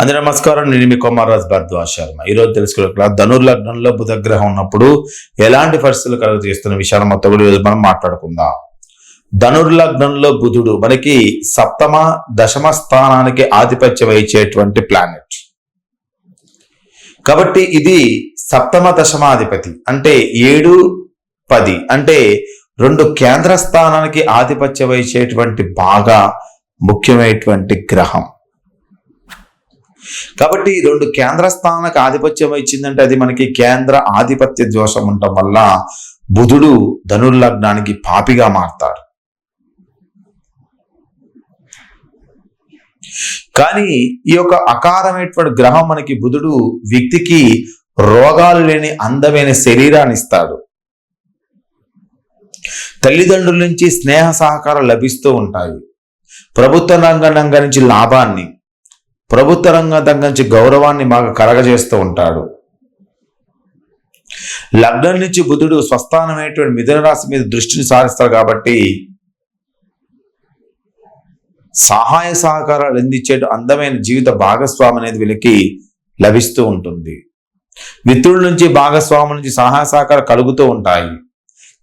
అందరి నమస్కారం. నేను మీ కుమారాజ్ భరద్వాజ్ శర్మ ఈ రోజు తెలుసుకోవాలి ధనుర్లగ్నంలో బుధగ్రహం ఉన్నప్పుడు ఎలాంటి పరిస్థితులు కలుగజేస్తున్న విషయాలు మొత్తం కూడా ఈరోజు మనం మాట్లాడుకుందాం. ధనుర్లగ్నంలో బుధుడు మనకి సప్తమ దశమ స్థానానికి ఆధిపత్యం వహించేటువంటి ప్లానెట్ కాబట్టి ఇది సప్తమ దశమాధిపతి అంటే ఏడు పది. అంటే రెండు కేంద్ర స్థానానికి ఆధిపత్యం వహించేటువంటి బాగా ముఖ్యమైనటువంటి గ్రహం. కాబట్టి ఈ రెండు కేంద్ర స్థానాలకు ఆధిపత్యం ఇచ్చిందంటే అది మనకి కేంద్ర ఆధిపత్య దోషం ఉండటం వల్ల బుధుడు ధనుర్లగ్నానికి పాపిగా మారతాడు. కానీ ఈ యొక్క అకారమైనటువంటి గ్రహం మనకి బుధుడు వ్యక్తికి రోగాలు లేని అందమైన శరీరాన్ని ఇస్తాడు. తల్లిదండ్రుల నుంచి స్నేహ సహకారం లభిస్తూ ఉంటాయి. ప్రభుత్వ రంగ నుంచి లాభాన్ని ప్రభుత్వ రంగం తగ్గించి నుంచి గౌరవాన్ని మాకు కలగజేస్తూ ఉంటాడు. లగ్నం నుంచి బుధుడు స్వస్థానమైనటువంటి మిథున రాశి మీద దృష్టిని సారిస్తారు కాబట్టి సహాయ సహకారాలు అందించే అందమైన జీవిత భాగస్వామి అనేది వీళ్ళకి లభిస్తూ ఉంటుంది. మిత్రుల నుంచి భాగస్వామి నుంచి సహాయ సహకారాలు కలుగుతూ ఉంటాయి.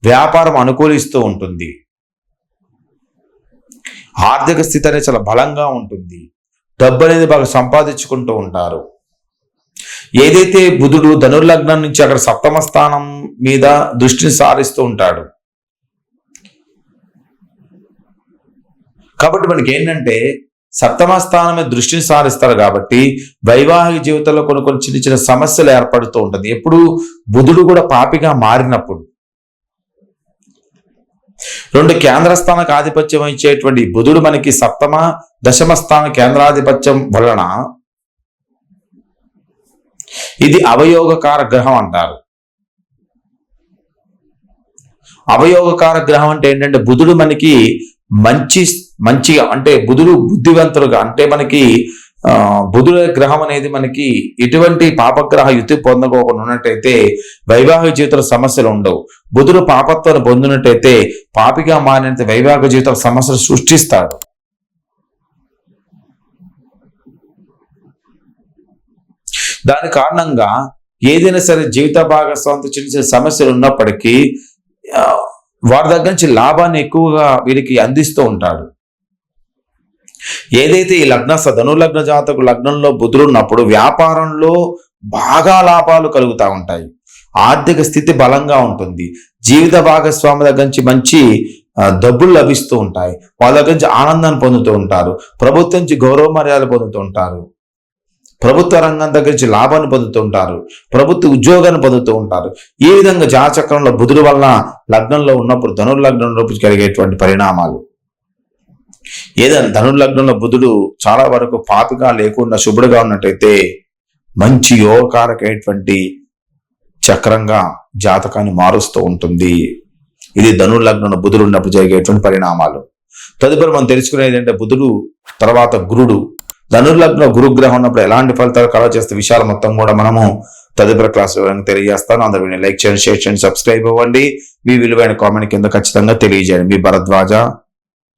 వ్యాపారం అనుకూలిస్తూ ఉంటుంది. ఆర్థిక స్థితి అనేది చాలా బలంగా ఉంటుంది. డబ్బు అనేది బాగా సంపాదించుకుంటూ ఉంటారు. ఏదైతే బుధుడు ధనుర్లగ్నం నుంచి అక్కడ సప్తమ స్థానం మీద దృష్టిని సారిస్తూ ఉంటాడు. కాబట్టి మనకి ఏంటంటే సప్తమ స్థానమే దృష్టిని సారిస్తారు కాబట్టి వైవాహిక జీవితంలో కొన్ని కొన్ని చిన్న చిన్న సమస్యలు ఏర్పడుతూ ఉంటుంది. ఎప్పుడు బుధుడు కూడా పాపిగా మారినప్పుడు రెండు కేంద్ర స్థానకు ఆధిపత్యం వహించేటువంటి బుధుడు మనకి సప్తమ దశమ స్థాన కేంద్రాధిపత్యం వలన ఇది అవయోగకార గ్రహం అంటారు. అవయోగకార గ్రహం అంటే ఏంటంటే బుధుడు మనకి మంచి మంచిగా అంటే బుధుడు బుద్ధివంతుడుగా అంటే మనకి బుధుల గ్రహం అనేది మనకి ఎటువంటి పాపగ్రహ యుతి పొందకోకుండా ఉన్నట్టయితే వైవాహిక జీవితంలో సమస్యలు ఉండవు. బుధుడు పాపత్వాన్ని పొందినట్టయితే పాపిగా మారినంత వైవాహిక జీవితం సమస్యలు సృష్టిస్తాడు దాని కారణంగా ఏదైనా సరే జీవిత భాగస్వామితో చిన్న చిన్న సమస్యలు ఉన్నప్పటికీ వారి దగ్గర నుంచి లాభాన్ని ఎక్కువగా వీరికి అందిస్తూ ఉంటాడు. ఏదైతే ఈ లగ్న స- ధనుర్లగ్న జాతకు లగ్నంలో బుధుడు ఉన్నప్పుడు వ్యాపారంలో బాగా లాభాలు కలుగుతూ ఉంటాయి. ఆర్థిక స్థితి బలంగా ఉంటుంది. జీవిత భాగస్వామి దగ్గర నుంచి మంచి డబ్బులు లభిస్తూ ఉంటాయి. వాళ్ళ దగ్గర నుంచి ఆనందాన్ని పొందుతూ ఉంటారు. ప్రభుత్వం నుంచి గౌరవ మర్యాదలు పొందుతూ ఉంటారు. ప్రభుత్వ రంగం దగ్గర నుంచి లాభాన్ని పొందుతూ ఉంటారు. ప్రభుత్వ ఉద్యోగాన్ని పొందుతూ ఉంటారు. ఈ విధంగా జాచక్రంలో బుధుడు వలన లగ్నంలో ఉన్నప్పుడు ధనుర్లగ్నంలో కలిగేటువంటి పరిణామాలు. ఏదైనా ధనుర్లగ్నంలో బుధుడు చాలా వరకు పాపిగా లేకుండా శుభ్రుడుగా ఉన్నట్టయితే మంచి యోగకారకైనటువంటి చక్రంగా జాతకాన్ని మారుస్తూ ఉంటుంది. ఇది ధనుర్లగ్నంలో బుధుడు ఉన్నప్పుడు జరిగేటువంటి పరిణామాలు. తదుపరి మనం తెలుసుకునేది ఏంటంటే బుధుడు తర్వాత గురుడు. ధనుర్లగ్న గురుగ్రహం ఉన్నప్పుడు ఎలాంటి ఫలితాలు కలవ చేస్తే విషయాలు మొత్తం కూడా మనము తదుపరి క్లాస్ వివరంగా తెలియజేస్తాను. అందరూ లైక్ చేయండి షేర్ చేయండి సబ్స్క్రైబ్ అవ్వండి. మీ విలువైన కామెంట్ కింద ఖచ్చితంగా తెలియజేయండి. మీ భరద్వాజ